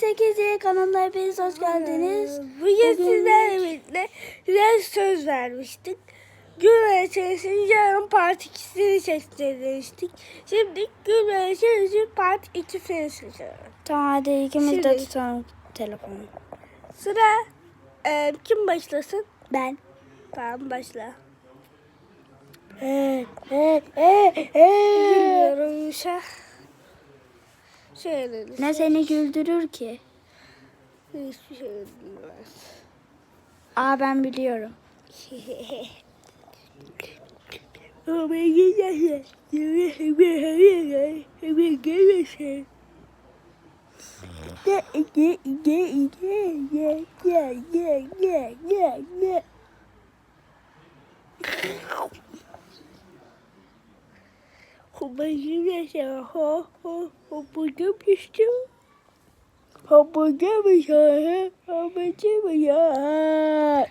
8 kanalına hepiniz hoş geldiniz. Bugün sizlerle birlikte size söz vermiştik. Gülme içerisinde yarın part 2'sini çektirmiştik. Şimdi Gülme içerisinde part 2'sini çekiyoruz. Tamam hadi ikimiz de Şimdi- tutalım telefonu. Sıra e, kim başlasın? Ben. Tamam başla. Ee, ee, ee, ee. Gülüyorum Yuşa. Şöyle Ne seni güldürür ki? Hiçbir şey bilmez. Aa ben biliyorum. Babacığım ya ha ha babacığım işte. Babacığım ya ha babacığım ya ha.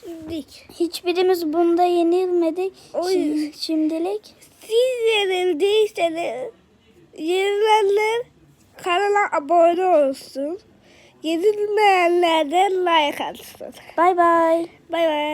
Şimdilik. Hiçbirimiz bunda yenilmedik. O yüzden. Şimdilik. Siz yenildiyseniz. Yenildiyseniz kanala abone olsun. Yenilmeyenler de like atsın. Bay bay. Bay bay.